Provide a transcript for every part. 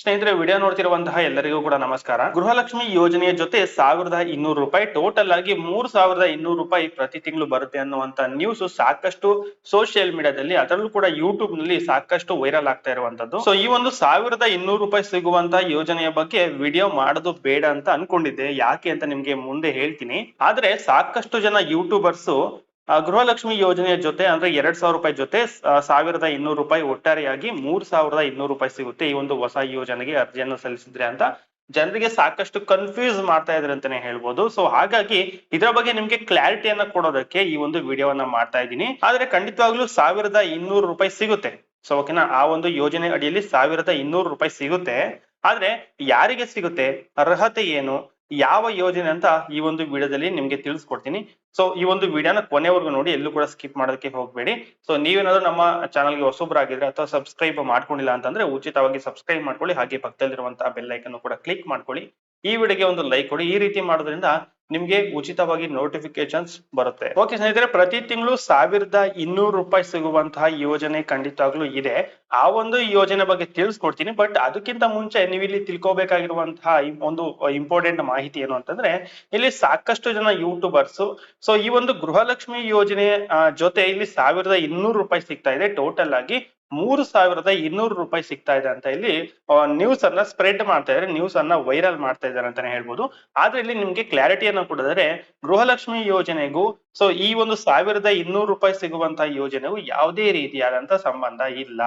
ಸ್ನೇಹಿತರೆ, ವಿಡಿಯೋ ನೋಡ್ತಿರುವಂತಹ ಎಲ್ಲರಿಗೂ ಕೂಡ ನಮಸ್ಕಾರ. ಗೃಹಲಕ್ಷ್ಮಿ ಯೋಜನೆಯ ಜೊತೆ ಸಾವಿರದ ಇನ್ನೂರು ರೂಪಾಯಿ ಟೋಟಲ್ ಆಗಿ ಮೂರ್ ಸಾವಿರದ ಇನ್ನೂರು ರೂಪಾಯಿ ಪ್ರತಿ ತಿಂಗಳು ಬರುತ್ತೆ ಅನ್ನುವಂತ ನ್ಯೂಸ್ ಸಾಕಷ್ಟು ಸೋಷಿಯಲ್ ಮೀಡಿಯಾದಲ್ಲಿ ಅದರಲ್ಲೂ ಕೂಡ ಯೂಟ್ಯೂಬ್ನಲ್ಲಿ ಸಾಕಷ್ಟು ವೈರಲ್ ಆಗ್ತಾ ಇರುವಂತದ್ದು. ಸೊ ಈ ಒಂದು ಸಾವಿರದ ಇನ್ನೂರು ರೂಪಾಯಿ ಸಿಗುವಂತ ಯೋಜನೆಯ ಬಗ್ಗೆ ವಿಡಿಯೋ ಮಾಡೋದು ಬೇಡ ಅಂತ ಅನ್ಕೊಂಡಿದ್ದೆ. ಯಾಕೆ ಅಂತ ನಿಮ್ಗೆ ಮುಂದೆ ಹೇಳ್ತೀನಿ. ಆದ್ರೆ ಸಾಕಷ್ಟು ಜನ ಯೂಟ್ಯೂಬರ್ಸ್ ಗೃಹಲಕ್ಷ್ಮಿ ಯೋಜನೆಯ ಜೊತೆ ಅಂದ್ರೆ ಎರಡ್ ಸಾವಿರ ರೂಪಾಯಿ ಜೊತೆ ಸಾವಿರದ ಇನ್ನೂರು ರೂಪಾಯಿ ಒಟ್ಟಾರೆಯಾಗಿ ಮೂರ್ ಸಾವಿರದ ಇನ್ನೂರು ರೂಪಾಯಿ ಸಿಗುತ್ತೆ ಈ ಒಂದು ಹೊಸ ಯೋಜನೆಗೆ ಅರ್ಜಿಯನ್ನು ಸಲ್ಲಿಸಿದ್ರೆ ಅಂತ. ಜನರಿಗೆ ಸಾಕಷ್ಟು ಕನ್ಫ್ಯೂಸ್ ಮಾಡ್ತಾ ಇದ್ರೆ ಅಂತಾನೆ ಹೇಳ್ಬೋದು. ಸೊ ಹಾಗಾಗಿ ಇದರ ಬಗ್ಗೆ ನಿಮ್ಗೆ ಕ್ಲಾರಿಟಿಯನ್ನ ಕೊಡೋದಕ್ಕೆ ಈ ಒಂದು ವಿಡಿಯೋವನ್ನ ಮಾಡ್ತಾ ಇದ್ದೀನಿ. ಆದ್ರೆ ಖಂಡಿತವಾಗ್ಲೂ ಸಾವಿರದ ಇನ್ನೂರು ರೂಪಾಯಿ ಸಿಗುತ್ತೆ. ಸೊ ಓಕೆನಾ ಆ ಒಂದು ಯೋಜನೆ ಅಡಿಯಲ್ಲಿ ಸಾವಿರದ ಇನ್ನೂರು ರೂಪಾಯಿ ಸಿಗುತ್ತೆ. ಆದ್ರೆ ಯಾರಿಗೆ ಸಿಗುತ್ತೆ? ಅರ್ಹತೆ ಏನು? ಯಾವ ಯೋಜನೆ ಅಂತ ಈ ಒಂದು ವಿಡಿಯೋದಲ್ಲಿ ನಿಮ್ಗೆ ತಿಳಿಸ್ಕೊಡ್ತೀನಿ. ಸೊ ಈ ಒಂದು ವಿಡಿಯೋನ ಕೊನೆವರೆಗೂ ನೋಡಿ, ಎಲ್ಲೂ ಕೂಡ ಸ್ಕಿಪ್ ಮಾಡೋದಕ್ಕೆ ಹೋಗ್ಬೇಡಿ. ಸೊ ನೀವೇನಾದ್ರೂ ನಮ್ಮ ಚಾನಲ್ಗೆ ಹೊಸೊಬ್ಬರಾಗಿದ್ರೆ ಅಥವಾ ಸಬ್ಸ್ಕ್ರೈಬ್ ಮಾಡ್ಕೊಂಡಿಲ್ಲ ಅಂತಂದ್ರೆ, ಉಚಿತವಾಗಿ ಸಬ್ಸ್ಕ್ರೈಬ್ ಮಾಡ್ಕೊಳ್ಳಿ. ಹಾಗೆ ಪಕ್ಕದಲ್ಲಿರುವಂತಹ ಬೆಲ್ ಕೂಡ ಕ್ಲಿಕ್ ಮಾಡ್ಕೊಳ್ಳಿ. ಈ ವಿಡಿಯೋಗೆ ಒಂದು ಲೈಕ್ ಕೊಡಿ. ಈ ರೀತಿ ಮಾಡೋದ್ರಿಂದ ನಿಮ್ಗೆ ಉಚಿತವಾಗಿ ನೋಟಿಫಿಕೇಶನ್ಸ್ ಬರುತ್ತೆ. ಓಕೆ ಸ್ನೇಹಿತರೆ, ಪ್ರತಿ ತಿಂಗಳು ಸಾವಿರದ ಇನ್ನೂರು ರೂಪಾಯಿ ಸಿಗುವಂತಹ ಯೋಜನೆ ಖಂಡಿತವಾಗ್ಲೂ ಇದೆ. ಆ ಒಂದು ಯೋಜನೆ ಬಗ್ಗೆ ತಿಳಿಸ್ಕೊಡ್ತೀನಿ ಬಟ್ ಅದಕ್ಕಿಂತ ಮುಂಚೆ ನೀವು ಇಲ್ಲಿ ತಿಳ್ಕೊಬೇಕಾಗಿರುವಂತಹ ಒಂದು ಇಂಪಾರ್ಟೆಂಟ್ ಮಾಹಿತಿ ಏನು ಅಂತಂದ್ರೆ, ಇಲ್ಲಿ ಸಾಕಷ್ಟು ಜನ ಯೂಟ್ಯೂಬರ್ಸ್ ಸೊ ಈ ಒಂದು ಗೃಹಲಕ್ಷ್ಮಿ ಯೋಜನೆ ಜೊತೆ ಇಲ್ಲಿ ಸಾವಿರದ ಇನ್ನೂರು ರೂಪಾಯಿ ಸಿಗ್ತಾ ಇದೆ. ಟೋಟಲ್ ಆಗಿ ಮೂರು ಸಾವಿರದ ಇನ್ನೂರು ರೂಪಾಯಿ ಸಿಗ್ತಾ ಇದೆ ಅಂತ ಇಲ್ಲಿ ನ್ಯೂಸ್ ಅನ್ನ ಸ್ಪ್ರೆಡ್ ಮಾಡ್ತಾ ಇದ್ದಾರೆ. ನ್ಯೂಸ್ ಅನ್ನ ವೈರಲ್ ಮಾಡ್ತಾ ಇದ್ದಾರೆ ಅಂತಾನೆ ಹೇಳ್ಬೋದು. ಆದ್ರೆ ಇಲ್ಲಿ ನಿಮ್ಗೆ ಕ್ಲಾರಿಟಿಯನ್ನು ಕೊಡಿದರೆ ಗೃಹಲಕ್ಷ್ಮಿ ಯೋಜನೆಗೂ ಸೊ ಈ ಒಂದು ಸಾವಿರದ ಇನ್ನೂರು ರೂಪಾಯಿ ಸಿಗುವಂತಹ ಯೋಜನೆಗೂ ಯಾವುದೇ ರೀತಿಯಾದಂತ ಸಂಬಂಧ ಇಲ್ಲ.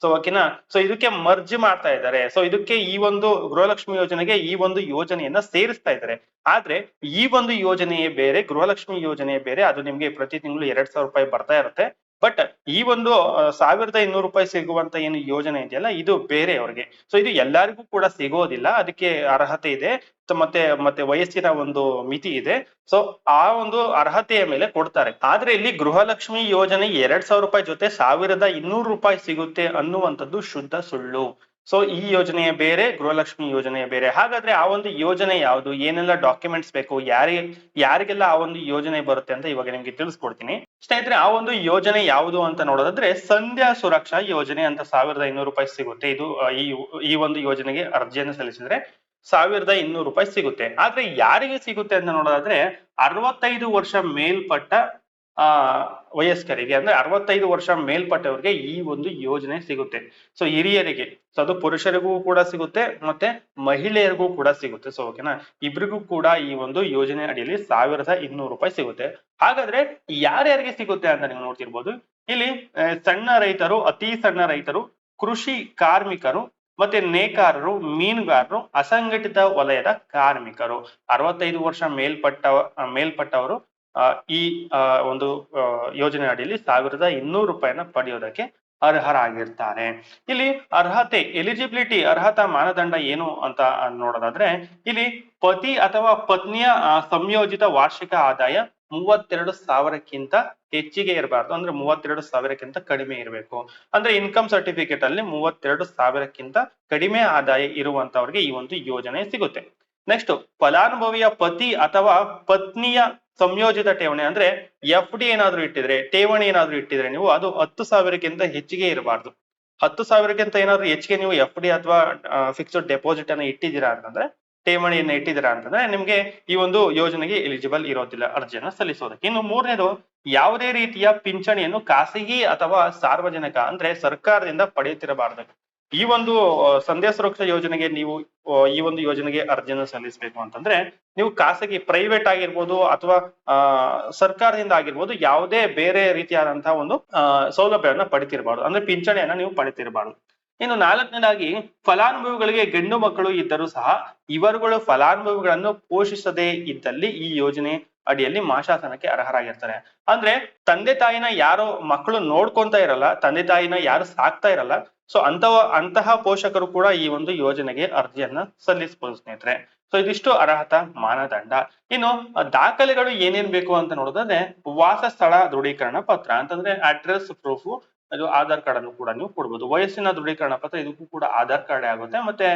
ಸೊ ಓಕೆನಾ ಸೊ ಇದಕ್ಕೆ ಮರ್ಜ್ ಮಾಡ್ತಾ ಇದ್ದಾರೆ. ಸೊ ಇದಕ್ಕೆ ಈ ಒಂದು ಗೃಹಲಕ್ಷ್ಮಿ ಯೋಜನೆಗೆ ಈ ಒಂದು ಯೋಜನೆಯನ್ನ ಸೇರಿಸ್ತಾ ಇದ್ದಾರೆ. ಆದ್ರೆ, ಈ ಒಂದು ಯೋಜನೆಯೇ ಬೇರೆ, ಗೃಹಲಕ್ಷ್ಮಿ ಯೋಜನೆಯೇ ಬೇರೆ. ಅದು ನಿಮ್ಗೆ ಪ್ರತಿ ತಿಂಗಳು ಎರಡ್ ಸಾವಿರ ರೂಪಾಯಿ ಬರ್ತಾ ಇರುತ್ತೆ. ಬಟ್ ಈ ಒಂದು ಸಾವಿರದ ಇನ್ನೂರು ರೂಪಾಯಿ ಸಿಗುವಂತ ಏನು ಯೋಜನೆ ಇದೆಯಲ್ಲ, ಇದು ಬೇರೆ ಅವ್ರಿಗೆ. ಸೊ ಇದು ಎಲ್ಲರಿಗೂ ಕೂಡ ಸಿಗೋದಿಲ್ಲ, ಅದಕ್ಕೆ ಅರ್ಹತೆ ಇದೆ ಮತ್ತೆ ಮತ್ತೆ ವಯಸ್ಸಿನ ಒಂದು ಮಿತಿ ಇದೆ. ಸೊ ಆ ಒಂದು ಅರ್ಹತೆಯ ಮೇಲೆ ಕೊಡ್ತಾರೆ. ಆದ್ರೆ ಇಲ್ಲಿ ಗೃಹಲಕ್ಷ್ಮಿ ಯೋಜನೆ ಎರಡ್ ಸಾವಿರ ರೂಪಾಯಿ ಜೊತೆ ಸಾವಿರದ ಇನ್ನೂರು ರೂಪಾಯಿ ಸಿಗುತ್ತೆ ಅನ್ನುವಂಥದ್ದು ಶುದ್ಧ ಸುಳ್ಳು. ಸೊ ಈ ಯೋಜನೆಯ ಬೇರೆ, ಗೃಹಲಕ್ಷ್ಮಿ ಯೋಜನೆಯ ಬೇರೆ. ಹಾಗಾದ್ರೆ ಆ ಒಂದು ಯೋಜನೆ ಯಾವುದು? ಏನೆಲ್ಲ ಡಾಕ್ಯುಮೆಂಟ್ಸ್ ಬೇಕು? ಯಾರಿಗೆ ಯಾರಿಗೆಲ್ಲ ಆ ಒಂದು ಯೋಜನೆ ಬರುತ್ತೆ ಅಂತ ಇವಾಗ ನಿಮ್ಗೆ ತಿಳಿಸ್ಕೊಡ್ತೀನಿ. ಸ್ನೇಹಿತರೆ, ಆ ಒಂದು ಯೋಜನೆ ಯಾವುದು ಅಂತ ನೋಡೋದಾದ್ರೆ ಸಂಧ್ಯಾ ಸುರಕ್ಷಾ ಯೋಜನೆ ಅಂತ ಸಾವಿರದ ಇನ್ನೂರು ರೂಪಾಯಿ ಸಿಗುತ್ತೆ. ಇದು ಈ ಈ ಒಂದು ಯೋಜನೆಗೆ ಅರ್ಜಿಯನ್ನು ಸಲ್ಲಿಸಿದ್ರೆ ಸಾವಿರದ ಇನ್ನೂರು ರೂಪಾಯಿ ಸಿಗುತ್ತೆ. ಆದ್ರೆ ಯಾರಿಗೆ ಸಿಗುತ್ತೆ ಅಂತ ನೋಡೋದಾದ್ರೆ ಅರವತ್ತೈದು ವರ್ಷ ಮೇಲ್ಪಟ್ಟ ಆ, ವಯಸ್ಕರಿಗೆ, ಅಂದ್ರೆ ಅರವತ್ತೈದು ವರ್ಷ ಮೇಲ್ಪಟ್ಟವರಿಗೆ ಈ ಒಂದು ಯೋಜನೆ ಸಿಗುತ್ತೆ. ಸೊ ಹಿರಿಯರಿಗೆ ಸೊ ಅದು ಪುರುಷರಿಗೂ ಕೂಡ ಸಿಗುತ್ತೆ, ಮತ್ತೆ ಮಹಿಳೆಯರಿಗೂ ಕೂಡ ಸಿಗುತ್ತೆ. ಸೊ ಓಕೆನಾ ಇಬ್ರಿಗೂ ಕೂಡ ಈ ಒಂದು ಯೋಜನೆ ಅಡಿಯಲ್ಲಿ ಸಾವಿರದ ಇನ್ನೂರು ರೂಪಾಯಿ ಸಿಗುತ್ತೆ. ಹಾಗಾದ್ರೆ ಯಾರ್ಯಾರಿಗೆ ಸಿಗುತ್ತೆ ಅಂತ ನೀವು ನೋಡ್ತಿರ್ಬೋದು. ಇಲ್ಲಿ ಸಣ್ಣ ರೈತರು, ಅತಿ ಸಣ್ಣ ರೈತರು, ಕೃಷಿ ಕಾರ್ಮಿಕರು, ಮತ್ತೆ ನೇಕಾರರು, ಮೀನುಗಾರರು, ಅಸಂಘಟಿತ ವಲಯದ ಕಾರ್ಮಿಕರು. ಅರವತ್ತೈದು ವರ್ಷ ಮೇಲ್ಪಟ್ಟ ಮೇಲ್ಪಟ್ಟವರು ಈ ಒಂದು ಯೋಜನೆ ಅಡಿಯಲ್ಲಿ ಸಾವಿರದ ಇನ್ನೂರು ರೂಪಾಯಿನ ಪಡೆಯೋದಕ್ಕೆ ಅರ್ಹರಾಗಿರ್ತಾರೆ. ಇಲ್ಲಿ ಅರ್ಹತೆ ಎಲಿಜಿಬಿಲಿಟಿ ಅರ್ಹತಾ ಮಾನದಂಡ ಏನು ಅಂತ ನೋಡೋದಾದ್ರೆ, ಇಲ್ಲಿ ಪತಿ ಅಥವಾ ಪತ್ನಿಯ ಸಂಯೋಜಿತ ವಾರ್ಷಿಕ ಆದಾಯ ಮೂವತ್ತೆರಡು ಸಾವಿರಕ್ಕಿಂತ ಹೆಚ್ಚಿಗೆ ಇರಬಾರ್ದು. ಅಂದ್ರೆ ಮೂವತ್ತೆರಡು ಸಾವಿರಕ್ಕಿಂತ ಕಡಿಮೆ ಇರಬೇಕು. ಅಂದ್ರೆ ಇನ್ಕಮ್ ಸರ್ಟಿಫಿಕೇಟ್ ಅಲ್ಲಿ ಮೂವತ್ತೆರಡು ಸಾವಿರಕ್ಕಿಂತ ಕಡಿಮೆ ಆದಾಯ ಇರುವಂತವ್ರಿಗೆ ಈ ಒಂದು ಯೋಜನೆ ಸಿಗುತ್ತೆ. ನೆಕ್ಸ್ಟ್ ಫಲಾನುಭವಿಯ ಪತಿ ಅಥವಾ ಪತ್ನಿಯ ಸಂಯೋಜಿತ ಠೇವಣಿ ಅಂದ್ರೆ ಎಫ್ ಡಿ ಏನಾದ್ರೂ ಇಟ್ಟಿದ್ರೆ, ಠೇವಣಿ ಏನಾದ್ರು ಇಟ್ಟಿದ್ರೆ ನೀವು ಅದು ಹತ್ತು ಸಾವಿರಕ್ಕಿಂತ ಹೆಚ್ಚಿಗೆ ಇರಬಾರ್ದು. ಹತ್ತು ಸಾವಿರಕ್ಕಿಂತ ಏನಾದ್ರು ಹೆಚ್ಚಿಗೆ ನೀವು ಎಫ್ ಡಿ ಅಥವಾ ಫಿಕ್ಸ್ಡ್ ಡೆಪಾಸಿಟ್ ಅನ್ನ ಇಟ್ಟಿದ್ದೀರಾ ಅಂತಂದ್ರೆ, ಠೇವಣಿಯನ್ನ ಇಟ್ಟಿದ್ದೀರಾ ಅಂತಂದ್ರೆ ನಿಮ್ಗೆ ಈ ಒಂದು ಯೋಜನೆಗೆ ಎಲಿಜಿಬಲ್ ಇರೋದಿಲ್ಲ, ಅರ್ಜಿಯನ್ನ ಸಲ್ಲಿಸೋದಕ್ಕೆ. ಇನ್ನು ಮೂರನೇದು, ಯಾವುದೇ ರೀತಿಯ ಪಿಂಚಣಿಯನ್ನು ಖಾಸಗಿ ಅಥವಾ ಸಾರ್ವಜನಿಕ ಅಂದ್ರೆ ಸರ್ಕಾರದಿಂದ ಪಡೆಯುತ್ತಿರಬಾರದು. ಈ ಒಂದು ಸಂಧ್ಯಾ ಸುರಕ್ಷಾ ಯೋಜನೆಗೆ ನೀವು ಈ ಒಂದು ಯೋಜನೆಗೆ ಅರ್ಜಿಯನ್ನು ಸಲ್ಲಿಸಬೇಕು ಅಂತಂದ್ರೆ, ನೀವು ಖಾಸಗಿ ಪ್ರೈವೇಟ್ ಆಗಿರ್ಬೋದು ಅಥವಾ ಸರ್ಕಾರದಿಂದ ಆಗಿರ್ಬೋದು ಯಾವುದೇ ಬೇರೆ ರೀತಿಯಾದಂತಹ ಒಂದು ಸೌಲಭ್ಯವನ್ನ ಪಡಿತಿರಬಾರ್ದು. ಅಂದ್ರೆ ಪಿಂಚಣಿಯನ್ನ ನೀವು ಪಡಿತಿರಬಾರ್ದು. ಇನ್ನು ನಾಲ್ಕನೇದಾಗಿ, ಫಲಾನುಭವಿಗಳಿಗೆ ಗಂಡು ಮಕ್ಕಳು ಇದ್ದರೂ ಸಹ, ಇವರುಗಳು ಫಲಾನುಭವಿಗಳನ್ನು ಪೋಷಿಸದೇ ಇದ್ದಲ್ಲಿ ಈ ಯೋಜನೆ ಅಡಿಯಲ್ಲಿ ಮಾಶಾಸನಕ್ಕೆ ಅರ್ಹರಾಗಿರ್ತಾರೆ. ಅಂದ್ರೆ ತಂದೆ ತಾಯಿನ ಯಾರು ಮಕ್ಕಳು ನೋಡ್ಕೊಂತ ಇರಲ್ಲ, ತಂದೆ ತಾಯಿನ ಯಾರು ಸಾಕ್ತಾ ಇರಲ್ಲ ಸೊ ಅಂತವ ಅಂತಹ ಪೋಷಕರು ಕೂಡ ಈ ಒಂದು ಯೋಜನೆಗೆ ಅರ್ಜಿಯನ್ನ ಸಲ್ಲಿಸಬಹುದು ಸ್ನೇಹಿತರೆ. ಸೊ ಇದಿಷ್ಟು ಅರ್ಹತಾ ಮಾನದಂಡ. ಇನ್ನು, ದಾಖಲೆಗಳು ಏನೇನ್ ಬೇಕು ಅಂತ ನೋಡೋದಾದ್ರೆ ವಾಸ ಸ್ಥಳ ದೃಢೀಕರಣ ಪತ್ರ ಅಂತಂದ್ರೆ ಅಡ್ರೆಸ್ ಪ್ರೂಫ್ ಅದು ಆಧಾರ್ ಕಾರ್ಡ್ ಅನ್ನು ಕೂಡ ನೀವು ಕೊಡ್ಬೋದು. ವಯಸ್ಸಿನ ದೃಢೀಕರಣ ಪತ್ರ, ಇದಕ್ಕೂ ಕೂಡ ಆಧಾರ್ ಕಾರ್ಡ್ ಆಗುತ್ತೆ. ಮತ್ತೆ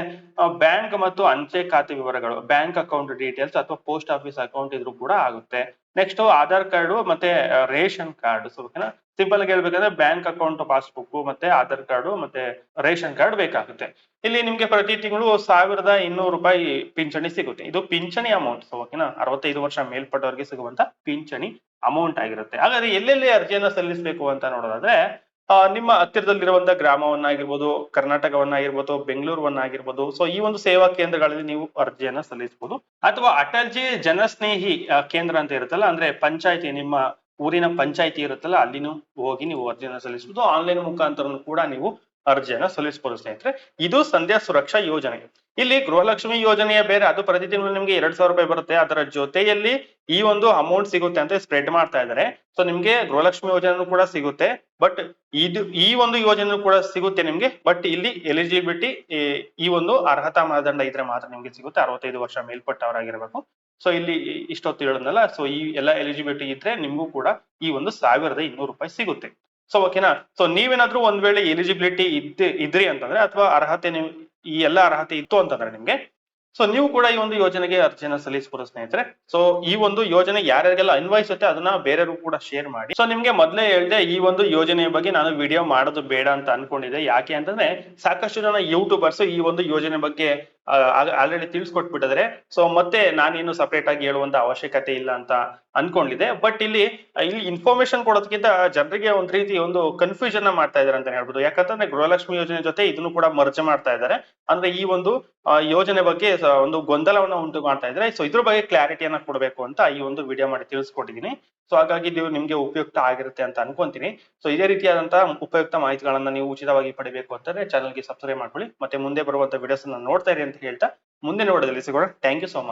ಬ್ಯಾಂಕ್ ಮತ್ತು ಅಂಚೆ ಖಾತೆ ವಿವರಗಳು, ಬ್ಯಾಂಕ್ ಅಕೌಂಟ್ ಡೀಟೇಲ್ಸ್ ಅಥವಾ ಪೋಸ್ಟ್ ಆಫೀಸ್ ಅಕೌಂಟ್ ಇದ್ರೂ ಕೂಡ ಆಗುತ್ತೆ. ನೆಕ್ಸ್ಟ್ ಆಧಾರ್ ಕಾರ್ಡ್ ಮತ್ತೆ ರೇಷನ್ ಕಾರ್ಡ್ ಸೊ ಓಕೆನಾ ಸಿಂಪಲ್ ಆಗಿ ಹೇಳ್ಬೇಕಂದ್ರೆ ಬ್ಯಾಂಕ್ ಅಕೌಂಟ್ ಪಾಸ್ಬುಕ್ ಮತ್ತೆ ಆಧಾರ್ ಕಾರ್ಡ್ ಮತ್ತೆ ರೇಷನ್ ಕಾರ್ಡ್ ಬೇಕಾಗುತ್ತೆ. ಇಲ್ಲಿ ನಿಮ್ಗೆ ಪ್ರತಿ ತಿಂಗಳು ಸಾವಿರದ ಇನ್ನೂರು ರೂಪಾಯಿ ಪಿಂಚಣಿ ಸಿಗುತ್ತೆ. ಇದು ಪಿಂಚಣಿ ಅಮೌಂಟ್ ಓಕೆನಾ ಅರವತ್ತೈದು ವರ್ಷ ಮೇಲ್ಪಟ್ಟವರಿಗೆ ಸಿಗುವಂತ ಪಿಂಚಣಿ ಅಮೌಂಟ್ ಆಗಿರುತ್ತೆ. ಹಾಗಾದ್ರೆ ಎಲ್ಲೆಲ್ಲಿ ಅರ್ಜಿಯನ್ನ ಸಲ್ಲಿಸಬೇಕು ಅಂತ ನೋಡೋದಾದ್ರೆ ನಿಮ್ಮ ಹತ್ತಿರದಲ್ಲಿರುವಂತ ಗ್ರಾಮವನ್ನಾಗಿರ್ಬೋದು, ಕರ್ನಾಟಕವನ್ನಾಗಿರ್ಬೋದು, ಬೆಂಗಳೂರವನ್ನಾಗಿರ್ಬೋದು ಸೊ ಈ ಒಂದು ಸೇವಾ ಕೇಂದ್ರಗಳಲ್ಲಿ ನೀವು ಅರ್ಜಿಯನ್ನ ಸಲ್ಲಿಸಬಹುದು. ಅಥವಾ ಅಟಲ್ಜಿ ಜನಸ್ನೇಹಿ ಕೇಂದ್ರ ಅಂತ ಇರುತ್ತಲ್ಲ, ಅಂದ್ರೆ ಪಂಚಾಯತಿ, ನಿಮ್ಮ ಊರಿನ ಪಂಚಾಯತಿ ಇರುತ್ತಲ್ಲ, ಅಲ್ಲಿನೂ ಹೋಗಿ ನೀವು ಅರ್ಜಿಯನ್ನ ಸಲ್ಲಿಸಬಹುದು. ಆನ್ಲೈನ್ ಮುಖಾಂತರ ಕೂಡ ನೀವು ಅರ್ಜಿಯನ್ನ ಸಲ್ಲಿಸಬಹುದು ಸ್ನೇಹಿತರೆ. ಇದು ಸಂಧ್ಯಾ ಸುರಕ್ಷಾ ಯೋಜನೆ. ಇಲ್ಲಿ ಗೃಹಲಕ್ಷ್ಮಿ ಯೋಜನೆಯ ಬೇರೆ ಅದು ಪ್ರತಿ ತಿಂಗಳು ನಿಮ್ಗೆ ಎರಡ್ ಸಾವಿರ ರೂಪಾಯಿ ಬರುತ್ತೆ. ಅದರ ಜೊತೆಯಲ್ಲಿ ಈ ಒಂದು ಅಮೌಂಟ್ ಸಿಗುತ್ತೆ ಅಂತ ಸ್ಪ್ರೆಡ್ ಮಾಡ್ತಾ ಇದ್ದಾರೆ. ಸೊ ನಿಮ್ಗೆ ಗೃಹಲಕ್ಷ್ಮಿ ಯೋಜನೆ ಕೂಡ ಸಿಗುತ್ತೆ. ಬಟ್ ಇದು, ಈ ಒಂದು ಯೋಜನೆ ಕೂಡ ಸಿಗುತ್ತೆ ನಿಮ್ಗೆ. ಬಟ್ ಇಲ್ಲಿ ಎಲಿಜಿಬಿಲಿಟಿ ಈ ಒಂದು ಅರ್ಹತಾ ಮಾನದಂಡ ಇದ್ರೆ ಮಾತ್ರ ನಿಮ್ಗೆ ಸಿಗುತ್ತೆ. ಅರವತ್ತೈದು ವರ್ಷ ಮೇಲ್ಪಟ್ಟವರಾಗಿರ್ಬೇಕು. ಸೊ ಇಲ್ಲಿ ಇಷ್ಟೊತ್ತು ಹೇಳಿದ್ನಲ್ಲ. ಸೊ ಈ ಎಲ್ಲ ಎಲಿಜಿಬಿಲಿಟಿ ಇದ್ರೆ ನಿಮ್ಗೂ ಕೂಡ ಈ ಒಂದು ಸಾವಿರದ ಇನ್ನೂರು ರೂಪಾಯಿ ಸಿಗುತ್ತೆ. ಸೊ ಓಕೆನಾ ಸೊ ನೀವೇನಾದ್ರೂ ಒಂದ್ ವೇಳೆ ಎಲಿಜಿಬಿಲಿಟಿ ಇದ್ದು, ಇದ್ರಿ ಅಂತಂದ್ರೆ ಅಥವಾ ಅರ್ಹತೆ ನೀವು ಈ ಎಲ್ಲ ಅರ್ಹತೆ ಇತ್ತು ಅಂತಂದ್ರೆ ನಿಮ್ಗೆ ಸೊ ನೀವು ಕೂಡ ಈ ಒಂದು ಯೋಜನೆಗೆ ಅರ್ಜಿಯನ್ನು ಸಲ್ಲಿಸಬಹುದು ಸ್ನೇಹಿತರೆ. ಸೊ ಈ ಒಂದು ಯೋಜನೆ ಯಾರ್ಯಾರಿಗೆಲ್ಲ ಅನ್ವಯಿಸುತ್ತೆ ಅದನ್ನ ಬೇರೆಯವರು ಕೂಡ ಶೇರ್ ಮಾಡಿ. ಸೊ ನಿಮ್ಗೆ ಮೊದಲೇ ಹೇಳ್ದೆ ಈ ಒಂದು ಯೋಜನೆಯ ಬಗ್ಗೆ ನಾನು ವಿಡಿಯೋ ಮಾಡೋದು ಬೇಡ ಅಂತ ಅನ್ಕೊಂಡಿದ್ದೆ. ಯಾಕೆ ಅಂತಂದ್ರೆ ಸಾಕಷ್ಟು ಜನ ಯೂಟ್ಯೂಬರ್ಸ್ ಈ ಒಂದು ಯೋಜನೆ ಬಗ್ಗೆ ಆಲ್ರೆಡಿ ತಿಳಿಸ್ಕೊಟ್ಬಿಟ್ಟಿದ್ರೆ. ಸೊ ಮತ್ತೆ ನಾನೇನು ಸಪರೇಟ್ ಆಗಿ ಹೇಳುವಂತ ಅವಶ್ಯಕತೆ ಇಲ್ಲ ಅಂತ ಅನ್ಕೊಂಡಿದೆ ಬಟ್ ಇಲ್ಲಿ ಇಲ್ಲಿ ಇನ್ಫಾರ್ಮೇಶನ್ ಕೊಡೋದಕ್ಕಿಂತ ಜನರಿಗೆ ಒಂದ್ ರೀತಿ ಒಂದು ಕನ್ಫ್ಯೂಷನ್ ಮಾಡ್ತಾ ಇದಾರೆ ಅಂತ ಹೇಳ್ಬೋದು. ಯಾಕಂತಂದ್ರೆ ಗೃಹಲಕ್ಷ್ಮಿ ಯೋಜನೆ ಜೊತೆ ಇದನ್ನು ಕೂಡ ಮರ್ಜ್ ಮಾಡ್ತಾ ಇದ್ದಾರೆ ಅಂದ್ರೆ ಈ ಒಂದು ಯೋಜನೆ ಬಗ್ಗೆ ಒಂದು ಗೊಂದಲವನ್ನ ಉಂಟು ಮಾಡ್ತಾ ಇದ್ದಾರೆ ಸೊ ಇದ್ರ ಬಗ್ಗೆ ಕ್ಲಾರಿಟಿಯನ್ನ ಕೊಡಬೇಕು ಅಂತ ಈ ಒಂದು ವಿಡಿಯೋ ಮಾಡಿ ತಿಳಿಸ್ಕೊಟ್ಟಿದ್ದೀನಿ ಸೊ ಹಾಗಾಗಿ ಇದು ನಿಮ್ಗೆ ಉಪಯುಕ್ತ ಆಗಿರುತ್ತೆ ಅಂತ ಅನ್ಕೊಂತೀನಿ. ಸೊ ಇದೇ ರೀತಿಯಾದಂತಹ ಉಪಯುಕ್ತ ಮಾಹಿತಿಗಳನ್ನ ನೀವು ಉಚಿತವಾಗಿ ಪಡಿಬೇಕು ಅಂತಂದ್ರೆ ಚಾನಲ್ಗೆ ಸಬ್ಸ್ಕ್ರೈಬ್ ಮಾಡ್ಕೊಳ್ಳಿ. ಮತ್ತೆ ಮುಂದೆ ಬರುವಂತ ವಿಡಿಯೋಸ್ ನೋಡ್ತಾ ಇರಿ ಅಂತ ಹೇಳ್ತಾ ಮುಂದೆ ನೋಡೋದಲ್ಲಿ ಸಿಗೋಣ. Thank you so much